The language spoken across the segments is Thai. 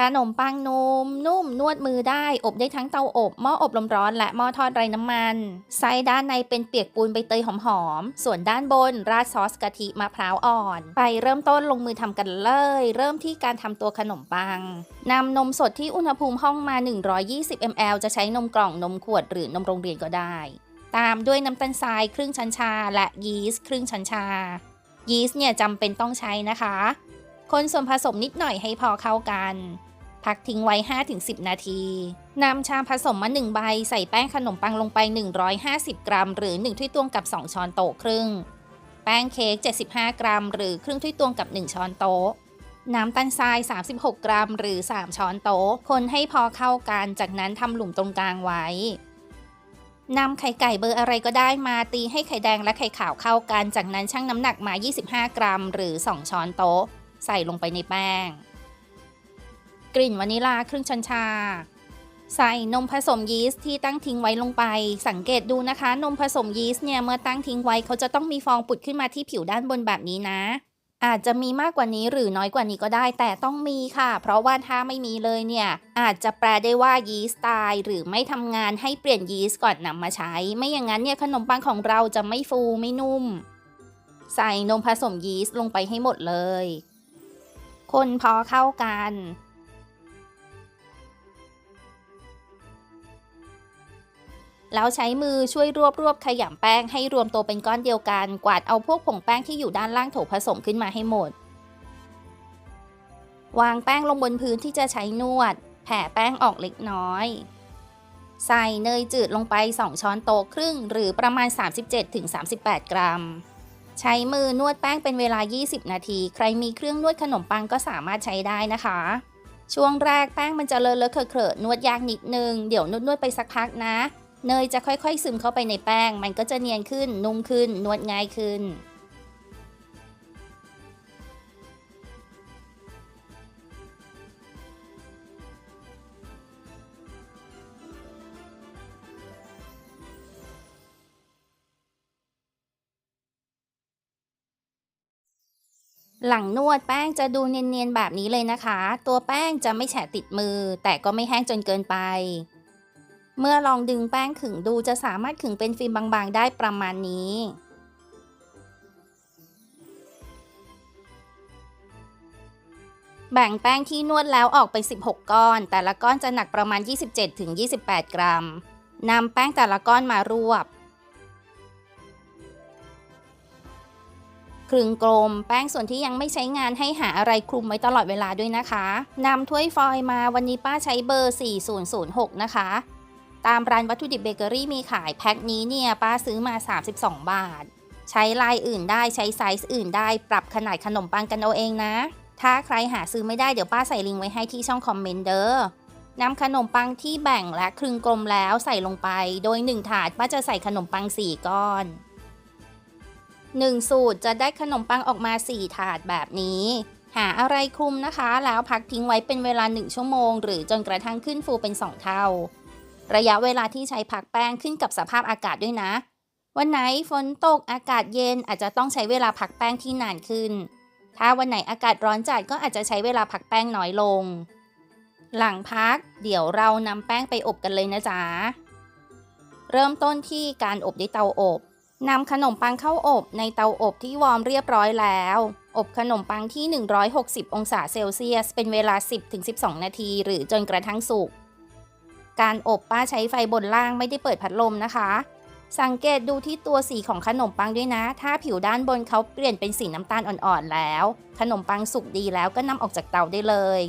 ขนมปังนุ่มนุ่มนวดมือได้ อบได้ทั้งเตาอบหม้ออบลมร้อน และหม้อทอดไร้น้ำมัน ไส้ด้านในเป็นเปียกปูนใบเตยหอมๆ ส่วนด้านบนราดซอสกะทิมะพร้าวอ่อน ไปเริ่มต้นลงมือทำกันเลย เริ่มที่การทำตัวขนมปังนำนมสดที่อุณหภูมิห้องมา 120 ml จะใช้นมกล่องนมขวดหรือนมโรงเรียนก็ได้ ตามด้วยน้ำตาลทรายครึ่งช้อนชา และยีสต์ครึ่งช้อนชา ยีสต์เนี่ยจำเป็นต้องใช้นะคะ คนส่วนผสมนิดหน่อยให้พอเข้ากัน พักทิ้งไว้ 5-10 นาทีนำชามผสมมา 1 ใบ ใส่แป้งขนมปังลงไป 150 กรัม หรือ 1 ถ้วยตวงกับ 2 ช้อนโต๊ะครึ่ง แป้งเค้ก 75 กรัม หรือครึ่งถ้วยตวงกับ 1 ช้อนโต๊ะน้ำตาลทราย 36 กรัม หรือ 3 ช้อนโต๊ะ คนให้พอเข้ากัน จากนั้นทำหลุมตรงกลางไว้นำไข่ไก่เบอร์อะไรก็ได้มาตีให้ไข่แดงและไข่ขาวเข้ากัน จากนั้นชั่งน้ำหนักมา 25 กรัม หรือ 2 ช้อนโต๊ะ ใส่ลงไปในแป้ง กลิ่นวานิลาครึ่งช้อนชา ใส่นมผสมยีสต์ที่ตั้งทิ้งไว้ลงไป สังเกตดูนะคะ นมผสมยีสต์เนี่ยเมื่อตั้งทิ้งไว้เขาจะต้องมีฟองปุดขึ้นมาที่ผิวด้านบนแบบนี้นะ อาจจะมีมากกว่านี้หรือน้อยกว่านี้ก็ได้ แต่ต้องมีค่ะ เพราะว่าถ้าไม่มีเลยเนี่ย อาจจะแปลได้ว่ายีสต์ตาย หรือไม่ทำงานให้เปลี่ยนยีสต์ก่อนนำมาใช้ ไม่อย่างนั้นเนี่ยขนมปังของเราจะไม่ฟูไม่นุ่มใส่นมผสมยีสต์ลงไปให้หมดเลย คนพอเข้ากัน แล้วใช้มือช่วยรวบรวบขยำแป้งให้รวมตัวเป็นก้อนเดียวกัน กวาดเอาพวกผงแป้งที่อยู่ด้านล่างโถผสมขึ้นมาให้หมด วางแป้งลงบนพื้นที่จะใช้นวด แผ่แป้งออกเล็กน้อยใส่เนยจืดลงไป 2 ช้อนโต๊ะครึ่ง หรือประมาณ 37-38 กรัม ใช้มือนวดแป้งเป็นเวลา 20 นาที ใครมีเครื่องนวดขนมปังก็สามารถใช้ได้นะคะ ช่วงแรกแป้งมันจะเลอะเลอะเขอะๆนวดยากนิดนึง เดี๋ยวนวดนวดไปสักพักนะ เนยจะค่อยๆซึมเข้าไปในแป้ง มันก็จะเนียนขึ้น นุ่มขึ้น นวดง่ายขึ้น หลังนวดแป้งจะดูเนียนๆแบบนี้เลยนะคะ ตัวแป้งจะไม่แฉะติดมือ แต่ก็ไม่แห้งจนเกินไป เมื่อลองดึงแป้งขึงดูจะสามารถขึงเป็นฟิล์มบางๆ ได้ประมาณนี้แบ่งแป้งที่นวดแล้วออกเป็น 16 ก้อน แต่ละก้อนจะหนักประมาณ 27-28 กรัม นำแป้งแต่ละก้อนมารวบ คลึงกลม แป้งส่วนที่ยังไม่ใช้งานให้หาอะไรคลุมไว้ตลอดเวลาด้วยนะคะนำถ้วยฟอยล์มาวันนี้ป้าใช้เบอร์ 4006 นะคะ ตามร้านวัตถุดิบเบเกอรี่มีขายแพ็คนี้เนี่ยป้าซื้อมา 32 บาท ใช้ลายอื่นได้ใช้ไซส์อื่นได้ปรับขนาดขนมปังกันเอาเองนะ ถ้าใครหาซื้อไม่ได้เดี๋ยวป้าใส่ลิงก์ไว้ให้ที่ช่องคอมเมนต์เด้อนำขนมปังที่แบ่งและคลึงกลมแล้วใส่ลงไป โดย 1 ถาดป้าจะใส่ขนมปัง 4 ก้อน 1 สูตรจะได้ขนมปังออกมา 4 ถาดแบบนี้ หาอะไรคลุมนะคะ แล้วพักทิ้งไว้เป็นเวลา 1 ชั่วโมง หรือจนกระทั่งขึ้นฟูเป็น 2 เท่า ระยะเวลาที่ใช้พักแป้งขึ้นกับสภาพอากาศด้วยนะ วันไหนฝนตกอากาศเย็นอาจจะต้องใช้เวลาพักแป้งที่นานขึ้น ถ้าวันไหนอากาศร้อนจัดก็อาจจะใช้เวลาพักแป้งน้อยลง หลังพัก เดี๋ยวเรานำแป้งไปอบกันเลยนะจ๊ะเริ่มต้นที่การอบด้วยเตาอบ นำขนมปังเข้าอบในเตาอบที่วอร์มเรียบร้อยแล้ว อบขนมปังที่ 160 องศาเซลเซียส เป็นเวลา 10-12 นาที หรือจนกระทั่งสุก การอบป้าใช้ไฟบนล่างไม่ได้เปิดพัดลมนะคะ สังเกตดูที่ตัวสีของขนมปังด้วยนะ ถ้าผิวด้านบนเขาเปลี่ยนเป็นสีน้ำตาลอ่อนๆแล้ว ขนมปังสุกดีแล้วก็นำออกจากเตาได้เลย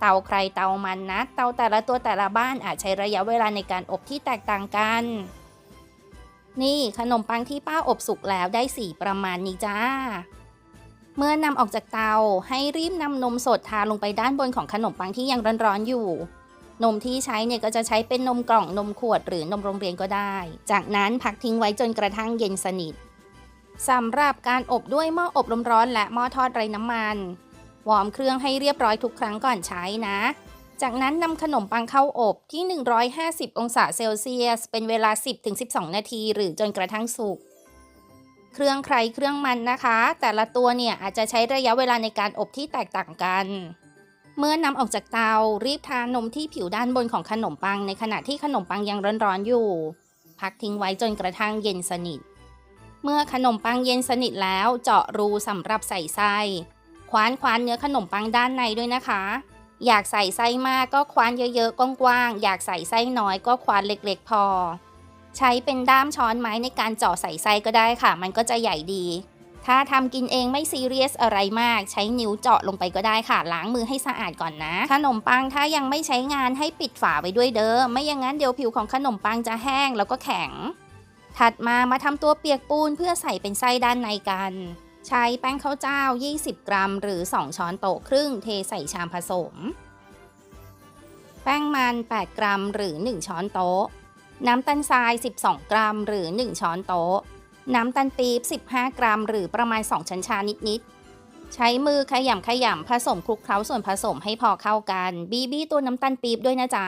เตาใครเตามันนะ เตาแต่ละตัวแต่ละบ้านอาจใช้ระยะเวลาในการอบที่แตกต่างกัน นี่ขนมปังที่ป้าอบสุกแล้วได้สีประมาณนี้จ้า เมื่อนำออกจากเตาให้รีบนำนมสดทาลงไปด้านบนของขนมปังที่ยังร้อนๆอยู่ นมที่ใช้เนี่ยก็จะใช้เป็นนมกล่องนมขวดหรือนมโรงเรียนก็ได้ จากนั้นพักทิ้งไว้จนกระทั่งเย็นสนิทสำหรับการอบด้วยหม้ออบลมร้อนและหม้อทอดไร้น้ำมัน วอร์มเครื่องให้เรียบร้อยทุกครั้งก่อนใช้นะ จากนั้นนำขนมปังเข้าอบที่ 150 องศาเซลเซียส เป็นเวลา 10-12 นาที หรือจนกระทั่งสุก เครื่องใครเครื่องมันนะคะ แต่ละตัวเนี่ยอาจจะใช้ระยะเวลาในการอบที่แตกต่างกัน เมื่อนำออกจากเตารีบทานมที่ผิวด้านบนของขนมปัง ในขณะที่ขนมปังยังร้อนๆอยู่ พักทิ้งไว้จนกระทั่งเย็นสนิท เมื่อขนมปังเย็นสนิทแล้วเจาะรูสำหรับใส่ไส้คว้านคว้านเนื้อขนมปังด้านในด้วยนะคะ อยากใส่ไส้มากก็คว้านเยอะๆกว้างๆอยากใส่ไส้น้อยก็คว้านเล็กๆพอ ใช้เป็นด้ามช้อนไม้ในการเจาะใส่ไส้ก็ได้ค่ะ มันก็จะใหญ่ดี ถ้าทำกินเองไม่ซีเรียสอะไรมาก ใช้นิ้วเจาะลงไปก็ได้ค่ะ ล้างมือให้สะอาดก่อนนะขนมปังถ้ายังไม่ใช้งานให้ปิดฝาไว้ด้วยเด้อไม่อย่างนั้นเดี๋ยวผิวของขนมปังจะแห้งแล้วก็แข็ง ถัดมามาทำตัวเปียกปูนเพื่อใส่เป็นไส้ด้านในกัน ใช้แป้งข้าวเจ้า 20 กรัม หรือ 2 ช้อนโต๊ะครึ่งเทใส่ชามผสม แป้งมัน 8 กรัม หรือ 1 ช้อนโต๊ะ น้ำตาลทราย 12 กรัม หรือ 1 ช้อนโต๊ะ น้ำตาลปี๊บ 15 กรัม หรือประมาณ 2 ช้อนชานิด ๆ ใช้มือขยำขยำผสมคลุกเคล้าส่วนผสมให้พอเข้ากัน บีบี้ตัวน้ำตาลปี๊บด้วยนะจ๊ะ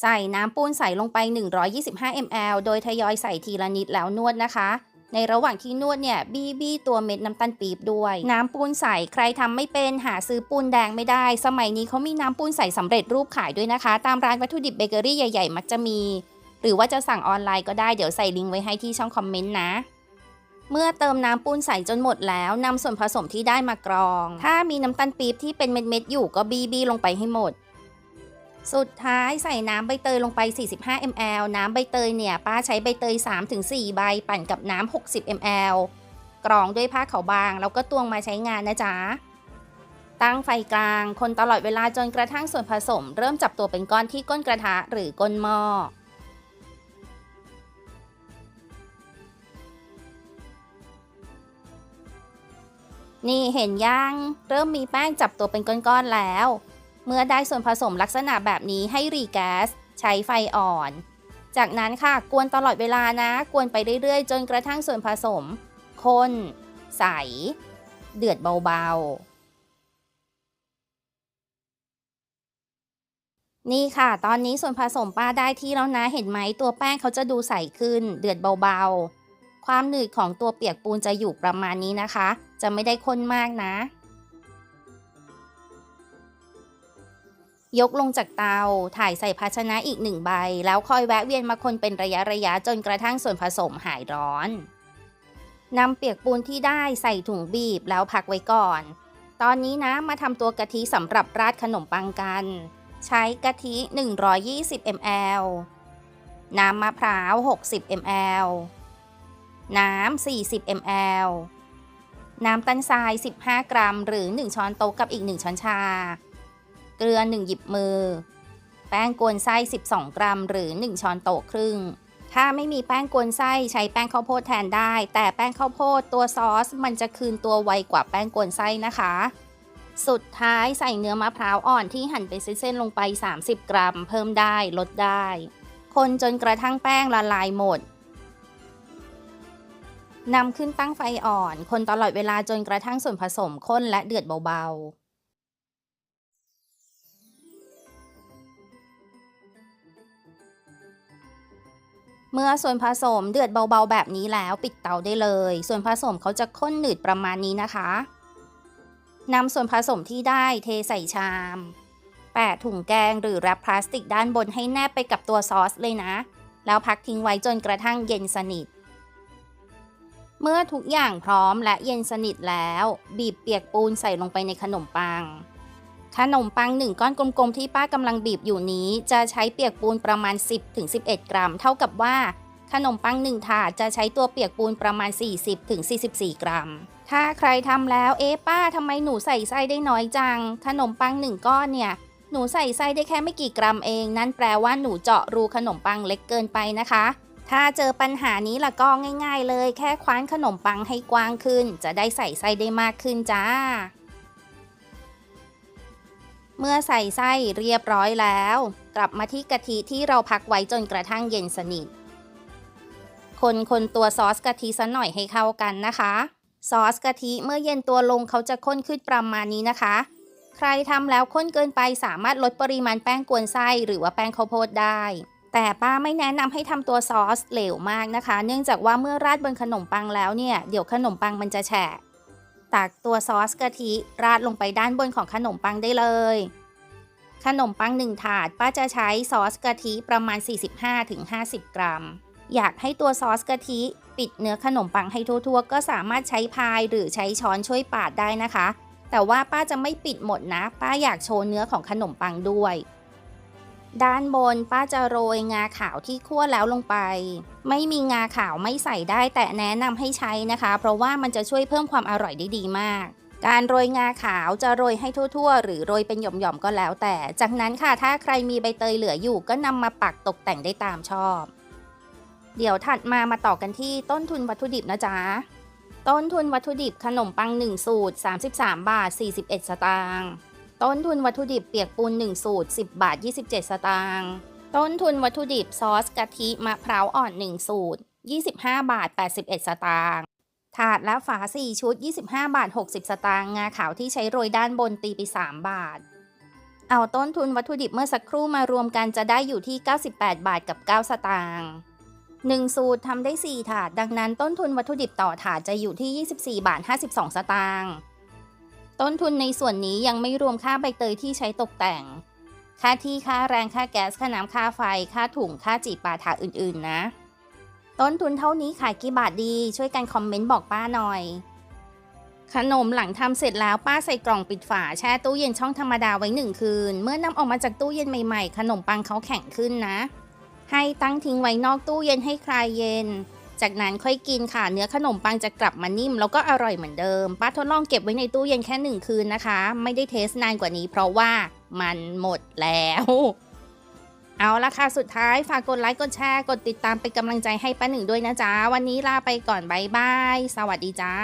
ใส่น้ำปูนใส่ลงไป 125 ml โดยทยอยใส่ทีละนิดแล้วนวดนะคะ ในระหว่างที่นวดเนี่ยบีบี้ตัวเม็ดน้ำตาลปี๊บด้วย น้ำปูนใสใครทำไม่เป็นหาซื้อปูนแดงไม่ได้ สมัยนี้เขามีน้ำปูนใสสำเร็จรูปขายด้วยนะคะ ตามร้านวัตถุดิบเบเกอรี่ใหญ่ๆ มักจะมี หรือว่าจะสั่งออนไลน์ก็ได้เดี๋ยวใส่ลิงก์ไว้ให้ที่ช่องคอมเมนต์นะเมื่อเติมน้ำปูนใสจนหมดแล้วนำส่วนผสมที่ได้มากรอง ถ้ามีน้ำตาลปี๊บที่เป็นเม็ดๆอยู่ก็บีบีลงไปให้หมด สุดท้ายใส่น้ำใบเตยลงไป 45 ml น้ำใบเตยเนี่ยป้าใช้ใบเตย 3-4 ใบปั่นกับน้ำ 60 ml กรองด้วยผ้าขาวบาง แล้วก็ตวงมาใช้งานนะจ๊ะ ตั้งไฟกลาง คนตลอดเวลาจนกระทั่งส่วนผสม เริ่มจับตัวเป็นก้อนที่ก้นกระทะหรือก้นหม้อนี่เห็นยัง เริ่มมีแป้งจับตัวเป็นก้อนๆแล้ว เมื่อได้ส่วนผสมลักษณะแบบนี้ให้รีแก๊สใช้ไฟอ่อน จากนั้นค่ะกวนตลอดเวลานะ กวนไปเรื่อยๆ จนกระทั่งส่วนผสมข้นใส เดือดเบาๆ นี่ค่ะ ตอนนี้ส่วนผสมป้าได้ที่แล้วนะเห็นไหมตัวแป้งเขาจะดูใสขึ้น เดือดเบาๆ ความหนืดของตัวเปียกปูนจะอยู่ประมาณนี้นะคะ จะไม่ได้ข้นมากนะ ยกลงจากเตา ถ่ายใส่ภาชนะอีกหนึ่งใบ แล้วคอยแวะเวียนมาคนเป็นระยะระยะจนกระทั่งส่วนผสมหายร้อนนำเปียกปูนที่ได้ใส่ถุงบีบแล้วพักไว้ก่อน ตอนนี้นะมาทำตัวกะทิสำหรับราดขนมปังกัน ใช้กะทิ 120 ml น้ำมะพร้าว 60 ml น้ำ 40 ml น้ำตาลทราย 15 กรัม หรือ 1 ช้อนโต๊ะกับอีก 1 ช้อนชา เกลือ 1 หยิบมือ แป้งกวนไส้ 12 กรัม หรือ 1 ช้อนโต๊ะครึ่ง ถ้าไม่มีแป้งกวนไส้ใช้แป้งข้าวโพดแทนได้ แต่แป้งข้าวโพดตัวซอส มันจะคืนตัวไวกว่าแป้งกวนไส้นะคะ สุดท้ายใส่เนื้อมะพร้าวอ่อนที่หั่นเป็นเส้นๆลงไป 30 กรัม เพิ่มได้ลดได้ คนจนกระทั่งแป้งละลายหมดนำขึ้นตั้งไฟอ่อน คนตลอดเวลาจนกระทั่งส่วนผสมข้นและเดือดเบาๆ เมื่อส่วนผสมเดือดเบาๆแบบนี้แล้วปิดเตาได้เลย ส่วนผสมเขาจะข้นหนืดประมาณนี้นะคะนำส่วนผสมที่ได้เทใส่ชามแปะถุงแกงหรือแรปพลาสติกด้านบนให้แนบไปกับตัวซอสเลยนะ แล้วพักทิ้งไว้จนกระทั่งเย็นสนิท เมื่อทุกอย่างพร้อมและเย็นสนิทแล้ว บีบเปียกปูนใส่ลงไปในขนมปัง ขนมปังหนึ่งก้อนกลมๆ ที่ป้ากำลังบีบอยู่นี้ จะใช้เปียกปูนประมาณ 10-11 กรัม เท่ากับว่า ขนมปังหนึ่งถาดจะใช้ตัวเปียกปูนประมาณ 40-44 กรัม ถ้าใครทำแล้วเอ๊ะป้าทำไมหนูใส่ไส้ได้น้อยจัง ขนมปังหนึ่งก้อนเนี่ย หนูใส่ไส้ได้แค่ไม่กี่กรัมเอง นั่นแปลว่าหนูเจาะรูขนมปังเล็กเกินไปนะคะ ถ้าเจอปัญหานี้ละก็ง่าย ๆ เลย แค่คว้านขนมปังให้กว้างขึ้น จะได้ใส่ไส้ได้มากขึ้นจ้า เมื่อใส่ไส้เรียบร้อยแล้ว กลับมาที่กะทิที่เราพักไว้จนกระทั่งเย็นสนิท คนคนตัวซอสกะทิซะหน่อยให้เข้ากันนะคะ ซอสกะทิเมื่อเย็นตัวลงเขาจะข้นขึ้นประมาณนี้นะคะ ใครทำแล้วข้นเกินไปสามารถลดปริมาณแป้งกวนไส้หรือว่าแป้งข้าวโพดได้ แต่ป้าไม่แนะนำให้ทำตัวซอสเหลวมากนะคะ เนื่องจากว่าเมื่อราดบนขนมปังแล้วเนี่ยเดี๋ยวขนมปังมันจะแฉะ ตักตัวซอสกะทิราดลงไปด้านบนของขนมปังได้เลย ขนมปังหนึ่งถาดป้าจะใช้ซอสกะทิประมาณ 45-50 กรัม อยากให้ตัวซอสกะทิปิดเนื้อขนมปังให้ทั่วๆ ก็สามารถใช้พายหรือใช้ช้อนช่วยปาดได้นะคะ แต่ว่าป้าจะไม่ปิดหมดนะ ป้าอยากโชว์เนื้อของขนมปังด้วย ด้านบนป้าจะโรยงาขาวที่คั่วแล้วลงไป ไม่มีงาขาวไม่ใส่ได้แต่แนะนำให้ใช้นะคะ เพราะว่ามันจะช่วยเพิ่มความอร่อยได้ดีมาก การโรยงาขาวจะโรยให้ทั่วๆ หรือโรยเป็นหย่อมๆก็แล้วแต่ จากนั้นค่ะถ้าใครมีใบเตยเหลืออยู่ก็นำมาปักตกแต่งได้ตามชอบ เดี๋ยวถัดมามาต่อกันที่ต้นทุนวัตถุดิบนะจ๊ะต้นทุนวัตถุดิบขนมปัง1สูตร 33 บาท 41 สตางค์ ต้นทุนวัตถุดิบเปียกปูน 1 สูตร 10 บาท 27 สตางค์ ต้นทุนวัตถุดิบซอสกะทิมะพร้าวอ่อน 1 สูตร 25 บาท 81 สตางค์ถาดและฝา 4 ชุด 25 บาท 60 สตางค์ งาขาวที่ใช้โรยด้านบนตีไป 3 บาท เอาต้นทุนวัตถุดิบเมื่อสักครู่มารวมกันจะได้อยู่ที่ 98 บาทกับ 9 สตางค์1 สูตรทำได้ 4 ถาด ดังนั้นต้นทุนวัตถุดิบต่อถาดจะอยู่ที่ 24 บาท 52 สตางค์ ต้นทุนในส่วนนี้ยังไม่รวมค่าใบเตยที่ใช้ตกแต่ง ค่าที่ค่าแรงค่าแก๊สค่าน้ำค่าไฟ ค่าถุงค่าจีบปาถาอื่นๆนะ ต้นทุนเท่านี้ขายกี่บาทดีช่วยกันคอมเมนต์บอกป้าหน่อย ขนมหลังทำเสร็จแล้วป้าใส่กล่องปิดฝาแช่ตู้เย็นช่องธรรมดาไว้หนึ่งคืน เมื่อนำออกมาจากตู้เย็นใหม่ๆ ขนมปังเขาแข็งขึ้นนะ ให้ตั้งทิ้งไว้นอกตู้เย็นให้คลายเย็น จากนั้นค่อยกินค่ะ เนื้อขนมปังจะกลับมานิ่มแล้วก็อร่อยเหมือนเดิม ป้าทดลองเก็บไว้ในตู้เย็นแค่หนึ่งคืนนะคะ ไม่ได้เทสนานกว่านี้ เพราะว่ามันหมดแล้ว เอาละค่ะ สุดท้ายฝากกดไลค์ กดแชร์ กดติดตามเป็นกำลังใจให้ป้าหนึ่งด้วยนะจ๊ะ วันนี้ลาไปก่อนบายบาย สวัสดีจ้า